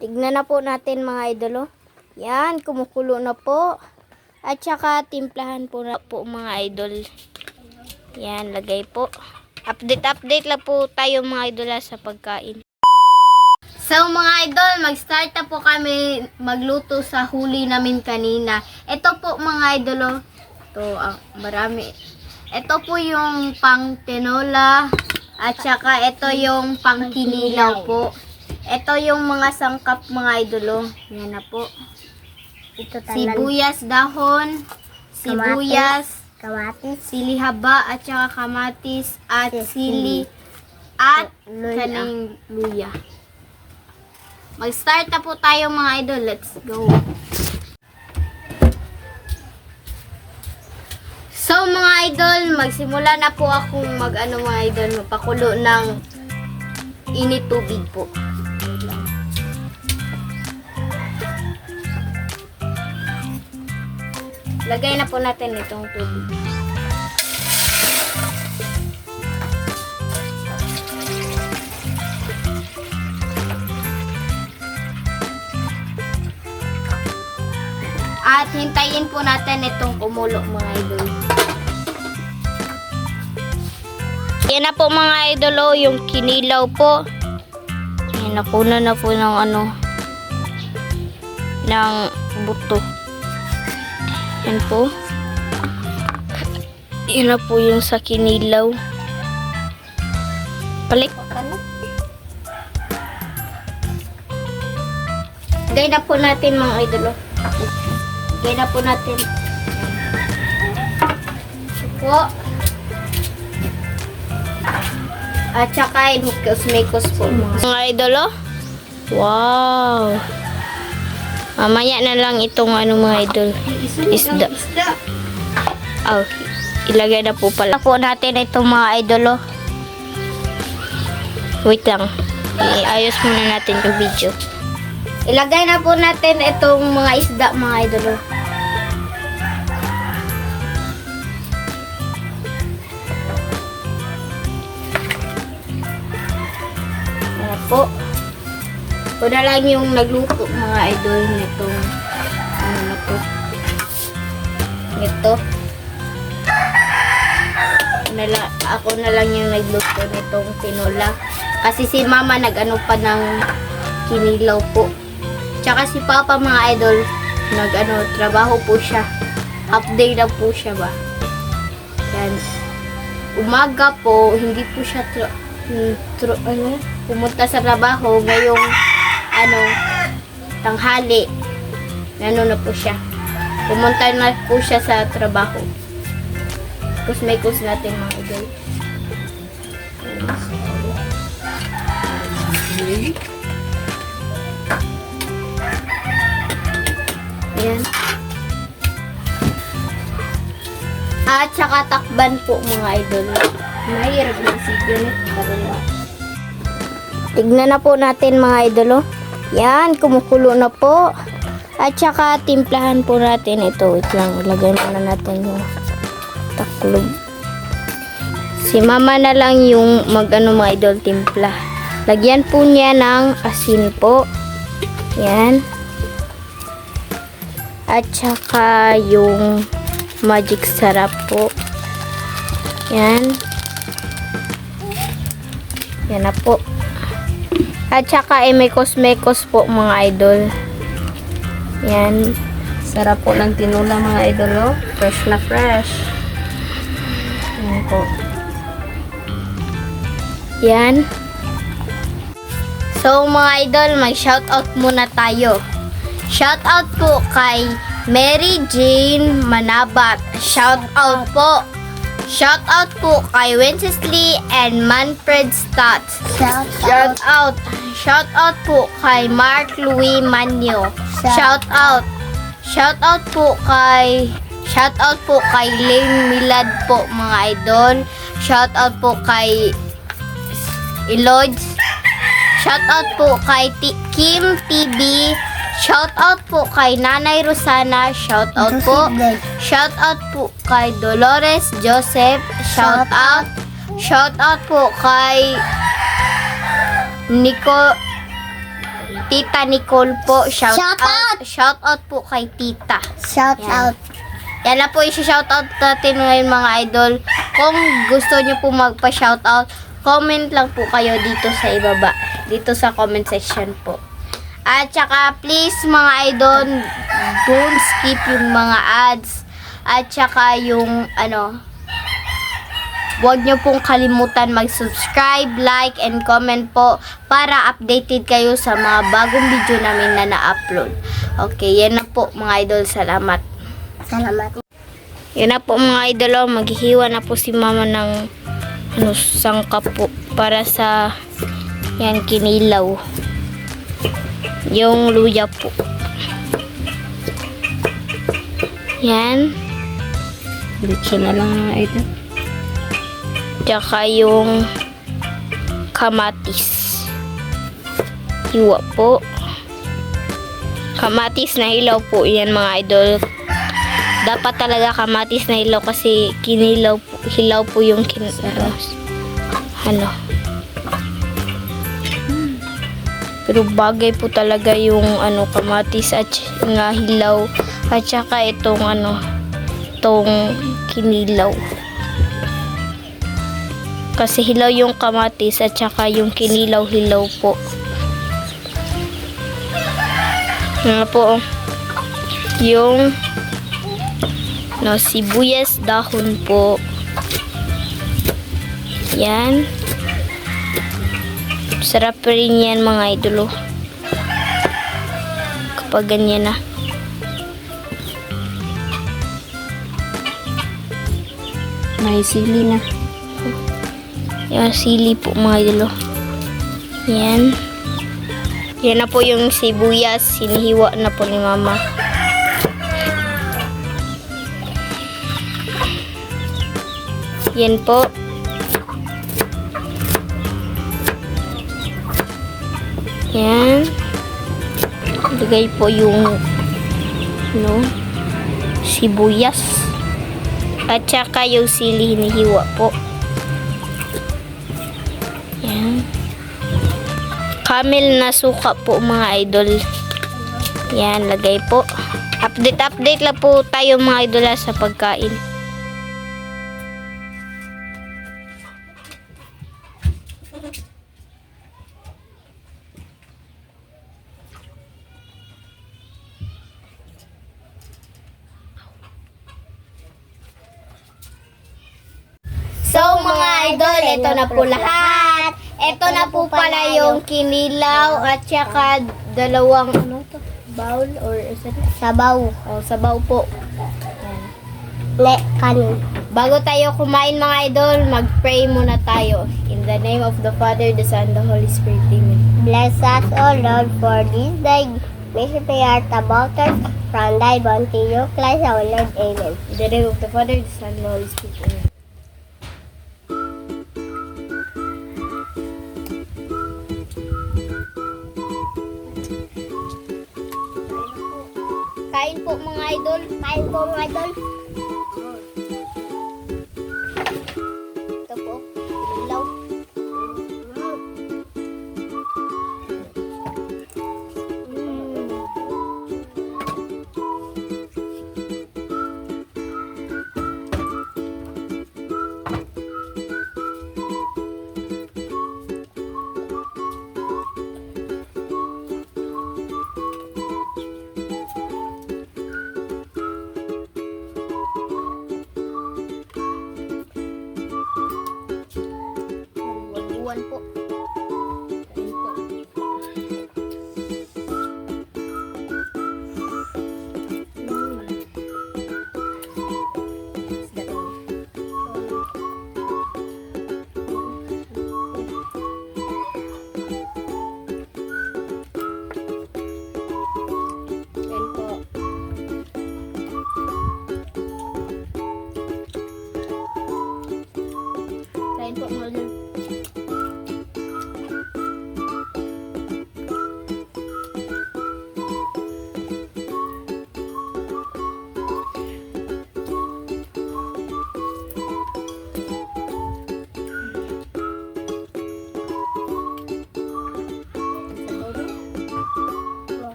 Tignan na po natin mga idol. oh. Yan, kumukulo na po. At saka timplahan po na po mga idol. Yan, lagay po. Update, update lang po tayo mga idol ah, sa pagkain. So mga idol, mag-start na po kami magluto sa huli namin kanina. Ito po mga idol, oh. Ito, ang marami. Ito po yung pang tinola at saka ito yung pang kinilaw po. Ito yung mga sangkap mga idol, oh. Yan na po. Ito tanan. Sibuyas dahon, sibuyas, Kamatis. sili haba at saka kamatis at Yes, sili at Luya. kaning luya. Mag-start na po tayo mga idol. Let's go. So mga idol, magsimula na po akong mag ano mga idol, magpakulo ng init tubig po. Lagay na po natin itong tubig. At hintayin po natin itong kumulo mga idol. Yan na po mga idol oh, yung kinilaw po. Yan, nakuna na po ng ano, ng buto. Yan po. Yan na po yung sa kinilaw. Balik. Gay na po natin mga idol. oh. Gay na po natin. Po. At saka imikos-mikos po mga mga idol. oh. Wow. Mamaya na lang itong ano mga idol. Isda. Oh, ilagay na po pala. Po natin itong mga idol. oh. Wait lang. Iayos muna natin yung video. Ilagay na po natin itong mga isda mga idol. oh. Ayan po. Ito na lang yung nagluto mga idol nitong ano na to. Nito. Ako na lang, ako na lang yung nagluto nitong tinola. Kasi si mama nag-ano pa ng kinilaw po. Tsaka si papa mga idol, nag-ano, trabaho po siya. Half day lang po siya ba. Yan. Umaga po, hindi po siya tra- hmm, tro- ano, pumunta sa trabaho ngayong ano, tanghali. Ano na po siya. Pumunta na po siya sa trabaho. Kusmekos natin mga idol. Ayan. At saka takban po mga idol. Mahirap na si Janet. Tignan na po natin mga idol. oh. Yan, kumukulo na po. At saka timplahan po natin ito. Wait lang, ilagay muna natin yung taklob. Si mama na lang yung mag ano mga idol timpla. Lagyan po niya ng asin po. Yan. At saka yung magic sarap po. Yan. Yan na po. At saka eh, mekos-mekos po mga idol. Yan. Sarap po ng tinula mga idol. oh. Fresh na fresh. Yan po. Yan. So mga idol, may shoutout muna tayo. Shoutout po kay Mary Jane Manabat. Shoutout po. Shoutout po kay Wencesley and Manfred Stotts. Shout Shoutout. Shoutout po kay Mark Louis Manyo. Shoutout. Shoutout po kay Shoutout po kay Lane Milad po mga idol. Shoutout po kay Elods. Shoutout po kay T- Kim TV. Shoutout po kay Nanay Rosana. Shoutout po. Shoutout po kay Dolores Joseph. Shoutout. Shoutout po kay Nico Tita Nicole po. Shout, Shout out. Shout out po kay Tita. Shout Yan. out. Yan na po i-shoutout natin ngayon mga idol. Kung gusto nyo po magpa-shoutout, comment lang po kayo dito sa ibaba. Dito sa comment section po. At saka please mga idol, don't skip yung mga ads. At saka yung ano, Huwag nyo pong kalimutan mag-subscribe, like, and comment po para updated kayo sa mga bagong video namin na na-upload. Okay, yan na po mga idol. Salamat. Salamat. Yan na po mga idol, oh. maghihiwa na po si mama ng ano, sangka po para sa yan kinilaw. Yung luya po. Yan. Dito na lang mga idol. Tsaka yung kamatis. Hiwa po. Kamatis na hilaw po yan mga idol. Dapat talaga kamatis na hilaw kasi kinilaw po, hilaw po yung kin ano, Pero bagay po talaga yung ano kamatis at nga hilaw at saka itong ano itong kinilaw. Kasi hilaw yung kamatis at saka yung kinilaw-hilaw po. Ano po, oh. yung no, sibuyas dahon po. Yan. Sarap rin yan mga idolo. Kapag ganyan na. May sili na. Yan, sili po mga idolo. Yan. Yan na po yung sibuyas. Sinihiwa na po ni mama. Yan po. Yan. Lagay po yung no, sibuyas. At saka yung sili hinihiwa po. Yan. Camel na suka po mga idol. Yan, lagay po. Update, update lang po tayo mga idol sa pagkain. Ito na po lahat. Ito na po pala yung kinilaw at saka dalawang ano to? Bowl or is it? Sabaw. Oh, sabaw po. Ne, kanin. Bago tayo kumain mga idol, mag-pray muna tayo. In the name of the Father, the Son, the Holy Spirit. Amen. Bless us, O Lord, for this day. May we are about from thy bounty, you Christ our Lord. Amen. In the name of the Father, the Son, the Holy Spirit. Amen. Idol. Kain po mga idol.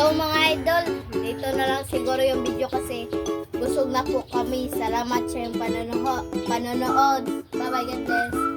So mga idol, dito na lang siguro yung video kasi busog na po kami. Salamat sa yung panonood. panonood. Bye bye, God bless.